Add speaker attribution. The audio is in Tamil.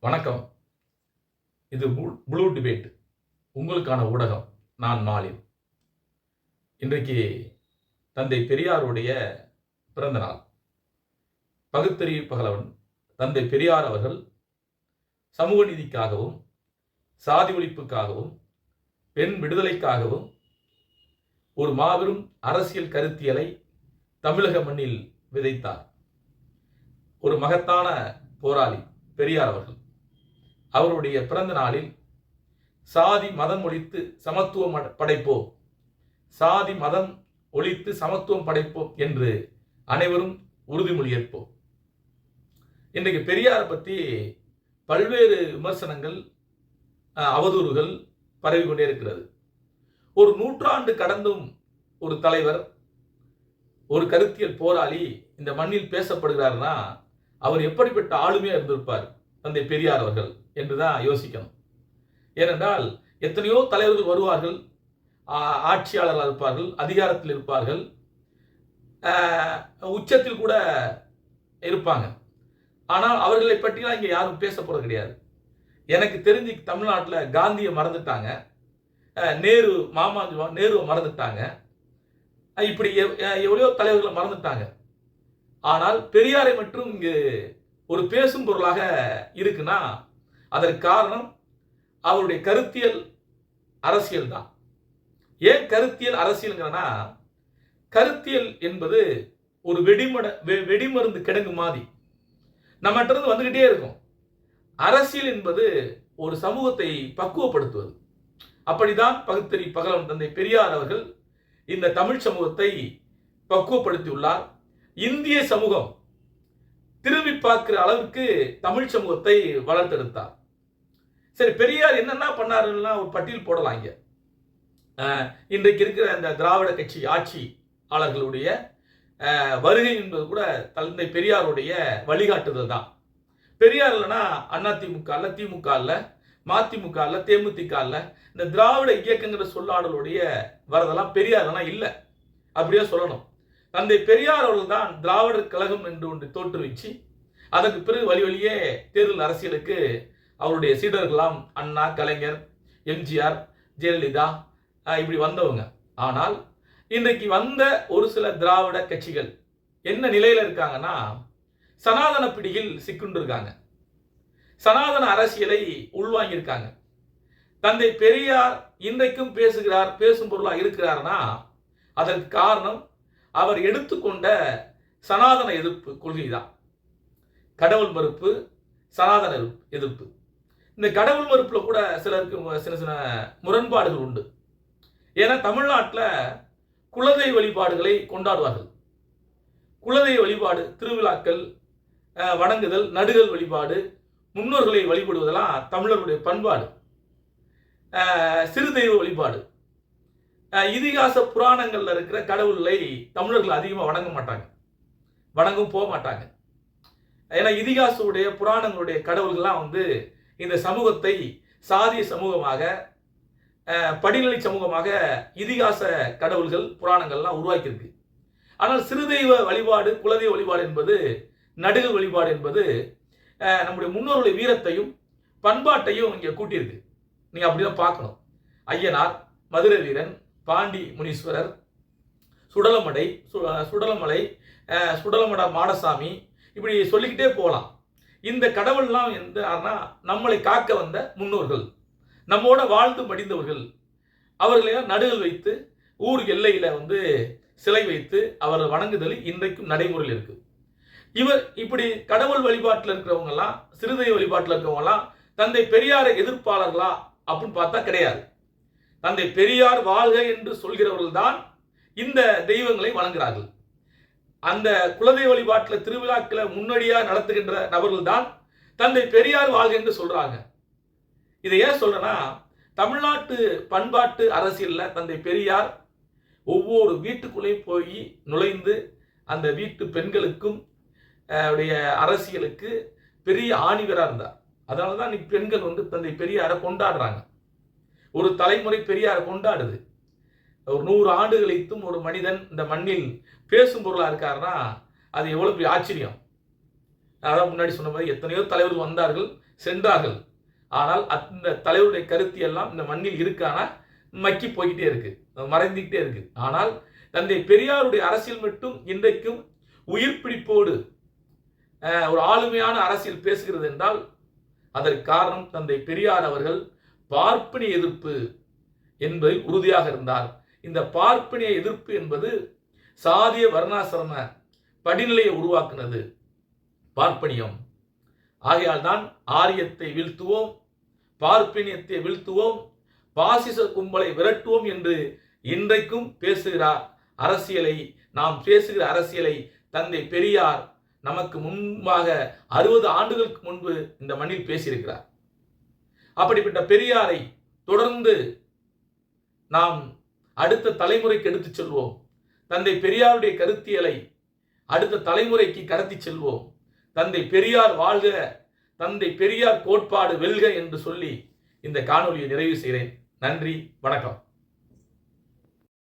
Speaker 1: வணக்கம். இது ப்ளூ- டிபேட் உங்களுக்கான ஊடகம். நான் மாலின். இன்றைக்கு தந்தை பெரியாருடைய பிறந்தநாள். பகுத்தறிவு பகலவன் தந்தை பெரியார் அவர்கள் சமூக நீதிக்காகவும் சாதி ஒழிப்புக்காகவும் பெண் விடுதலைக்காகவும் ஒரு மாபெரும் அரசியல் கருத்தியலை தமிழக மண்ணில் விதைத்தார். ஒரு மகத்தான போராளி பெரியார் அவர்கள். அவருடைய பிறந்த நாளில் சாதி மதம் ஒழித்து சமத்துவம் படைப்போம். சாதி மதம் ஒழித்து சமத்துவம் படைப்போம் என்று அனைவரும் உறுதிமொழி ஏற்போம். இன்றைக்கு பெரியாரை பற்றி பல்வேறு விமர்சனங்கள் அவதூறுகள் பரவி கொண்டே இருக்கிறது. ஒரு நூற்றாண்டு கடந்தும் ஒரு தலைவர் ஒரு கருத்தியல் போராளி இந்த மண்ணில் பேசப்படுகிறார்னா அவர் எப்படிப்பட்ட ஆளுமையாக இருந்திருப்பார்? தந்தை பெரியார் அவர்கள் என்றுதான் யோசிக்கணும். ஏனென்றால் எத்தனையோ தலைவர்கள் வருவார்கள் ஆ- ஆட்சியாளர்களாக இருப்பார்கள் அதிகாரத்தில் இருப்பார்கள் உச்சத்தில் கூட இருப்பாங்க. ஆனால் அவர்களை பற்றிலாம் இங்கே யாரும் பேச கிடையாது. எனக்கு தெரிஞ்சு தமிழ்நாட்டில் காந்தியை மறந்துட்டாங்க. நேரு மாமா நேருவை மறந்துட்டாங்க. இப்படி எவ்- தலைவர்களை மறந்துட்டாங்க. ஆனால் பெரியாரை மட்டும் இங்கு ஒரு பேசும் பொருளாக இருக்குன்னா அதற்கு காரணம் அவருடைய கருத்தியல் அரசியல் தான். ஏன் கருத்தியல் அரசியல்ங்கிறனா கருத்தியல் என்பது ஒரு வெடிமட வெ- வெடிமருந்து கிடங்கு மாதிரி. நம்மகிட்ட இருந்து வந்துகிட்டே இருக்கும். அரசியல் என்பது ஒரு சமூகத்தை பக்குவப்படுத்துவது. அப்படிதான் பகுத்தறி பகலவன் தந்தை பெரியார் அவர்கள் இந்த தமிழ் சமூகத்தை பக்குவப்படுத்தியுள்ளார். இந்திய சமூகம் திரும்பி பார்க்குற அளவுக்கு தமிழ் சமூகத்தை வளர்த்தெடுத்தார். சரி பெரியார் என்னென்ன பண்ணாருன்னா ஒரு பட்டியல் போடலாம் இங்கே. இன்றைக்கு இருக்கிற அந்த திராவிட கட்சி ஆட்சியாளர்களுடைய வருகை என்பது கூட தந்தை பெரியாருடைய வழிகாட்டுதல் தான். பெரியார் இல்லைன்னா அதிமுக இல்லை திமுக இல்லை மதிமுக இல்லை தேமுதிக இல்லை இந்த திராவிட இயக்கங்கிற சொல்லாடலுடைய வரதெல்லாம் பெரியார்னா இல்லை. அப்படியே சொல்லணும். தந்தை பெரியார் அவர்கள் தான் திராவிடர் கழகம் என்று ஒன்று தோற்றுவிச்சு அதற்கு பிறகு வழி வழியே தேர்தல் அரசியலுக்கு அவருடைய சீடர்களாம் அண்ணா கலைஞர் எம்ஜிஆர் ஜெயலலிதா இப்படி வந்தவங்க. ஆனால் இன்றைக்கு வந்த ஒரு சில திராவிட கட்சிகள் என்ன நிலையில இருக்காங்கன்னா சனாதன பிடியில் சிக்குண்டிருக்காங்க சனாதன அரசியலை உள்வாங்கியிருக்காங்க. தந்தை பெரியார் இன்றைக்கும் பேசுகிறார் பேசும் பொருளாக இருக்கிறார்னா அதற்கு காரணம் அவர் எடுத்துக்கொண்ட சனாதன எதிர்ப்பு கொள்கை தான் கடவுள் மறுப்பு சனாதன எதிர்ப்பு- எதிர்ப்பு இந்த கடவுள் மறுப்பில் கூட சிலருக்கு சின்ன சின்ன முரண்பாடுகள் உண்டு. ஏன்னா தமிழ்நாட்டில் குலதெய்வ வழிபாடுகளை கொண்டாடுவார்கள். குலதெய்வ வழிபாடு திருவிழாக்கள் வணங்குதல் நடுகள் வழிபாடு முன்னோர்களை வழிபடுவதெல்லாம் தமிழர்களுடைய பண்பாடு. சிறு தெய்வ வழிபாடு. இதிகாச புராணங்களில் இருக்கிற கடவுளை தமிழர்கள் அதிகமாக வணங்க மாட்டாங்க. வணங்கவும் போக மாட்டாங்க. ஏன்னா இதிகாசவுடைய புராணங்களுடைய கடவுள்கள்லாம் வந்து இந்த சமூகத்தை சாதிய சமூகமாக படிநிலை சமூகமாக இதிகாச கடவுள்கள் புராணங்கள்லாம் உருவாக்கியிருக்கு. ஆனால் சிறுதெய்வ வழிபாடு குலதெய்வ வழிபாடு என்பது நடுகு வழிபாடு என்பது நம்முடைய முன்னோருடைய வீரத்தையும் பண்பாட்டையும் இங்கே கூட்டியிருக்கு. நீங்கள் அப்படிதான் பார்க்கணும். ஐயனார் மதுரை வீரன் பாண்டி முனீஸ்வரர் சுடலமடை சு- சுடலமலை சுடலமட மாடசாமி இப்படி சொல்லிக்கிட்டே போகலாம். இந்த கடவுள்லாம் எந்த யாருன்னா நம்மளை காக்க வந்த முன்னோர்கள். நம்மோட வாழ்ந்து மடிந்தவர்கள். அவர்களையெல்லாம் நடுகள் வைத்து ஊர் எல்லையில் வந்து சிலை வைத்து அவர்கள் வணங்குதல் இன்றைக்கும் நடைமுறையில் இருக்குது இவர் இப்படி கடவுள் வழிபாட்டில் இருக்கிறவங்கலாம் சிறுதெய்வ வழிபாட்டில் இருக்கிறவங்கலாம் தந்தை பெரியாரை எதிர்ப்பாளர்களா அப்படின்னு பார்த்தா கிடையாது. தந்தை பெரியார் வாழ்க என்று சொல்கிறவர்கள் தான் இந்த தெய்வங்களை வணங்குகிறார்கள். அந்த குலதெய்வ வழிபாட்டில் திருவிழாக்களை முன்னோடியாக நடத்துகின்ற நபர்கள் தான் தந்தை பெரியார் வாழ்க என்று சொல்றாங்க. இதை ஏன் சொல்றேன்னா தமிழ்நாட்டு பண்பாட்டு அரசியலில் தந்தை பெரியார் ஒவ்வொரு வீட்டுக்குள்ளேயும் போய் நுழைந்து அந்த வீட்டு பெண்களுக்கும் அவருடைய உடைய அரசியலுக்கு பெரிய ஆணிவராக இருந்தார். அதனால தான் இன்னைக்கு பெண்கள் வந்து தந்தை பெரியாரை கொண்டாடுறாங்க. ஒரு தலைமுறை பெரியாரை கொண்டாடுது. ஒரு நூறு ஆண்டுகளைத்தும் ஒரு மனிதன் இந்த மண்ணில் பேசும் பொருளாக இருக்காருன்னா அது எவ்வளோ பெரிய ஆச்சரியம். அதான் முன்னாடி சொன்ன மாதிரி எத்தனையோ தலைவர்கள் வந்தார்கள் சென்றார்கள். ஆனால் அந்த தலைவருடைய கருத்து எல்லாம் இந்த மண்ணில் இருக்கானா மக்கி போய்கிட்டே இருக்கு மறைந்துக்கிட்டே இருக்கு. ஆனால் தந்தை பெரியாருடைய அரசியல் மட்டும் இன்றைக்கும் உயிர் பிடிப்போடு ஒரு ஆளுமையான அரசியல் பேசுகிறது என்றால் அதற்கு காரணம் தந்தை பெரியார் அவர்கள் பார்ப்பனிய எதிர்ப்பு என்பதை உறுதியாக இருந்தார் இந்த பார்ப்பனிய எதிர்ப்பு என்பது சாதிய வர்ணாசிரம படிநிலையை உருவாக்குனது. பார்ப்பனியம். ஆகையால் தான் ஆரியத்தை வீழ்த்துவோம் பார்ப்பனியத்தை வீழ்த்துவோம் பாசிச கும்பலை விரட்டுவோம் என்று இன்றைக்கும் பேசுகிறார் அரசியலை நாம் பேசுகிற அரசியலை தந்தை பெரியார் நமக்கு முன்பாக அறுபது ஆண்டுகளுக்கு முன்பு இந்த மண்ணில் பேசியிருக்கிறார். அப்படிப்பட்ட பெரியாரை தொடர்ந்து நாம் அடுத்த தலைமுறைக்கு எடுத்துச் செல்வோம். தந்தை பெரியாருடைய கருத்தியலை அடுத்த தலைமுறைக்கு கடத்தி செல்வோம். தந்தை பெரியார் வாழ்க தந்தை பெரியார் கோட்பாடு வெல்க என்று சொல்லி இந்த காணொலியை நிறைவு செய்கிறேன். நன்றி வணக்கம்.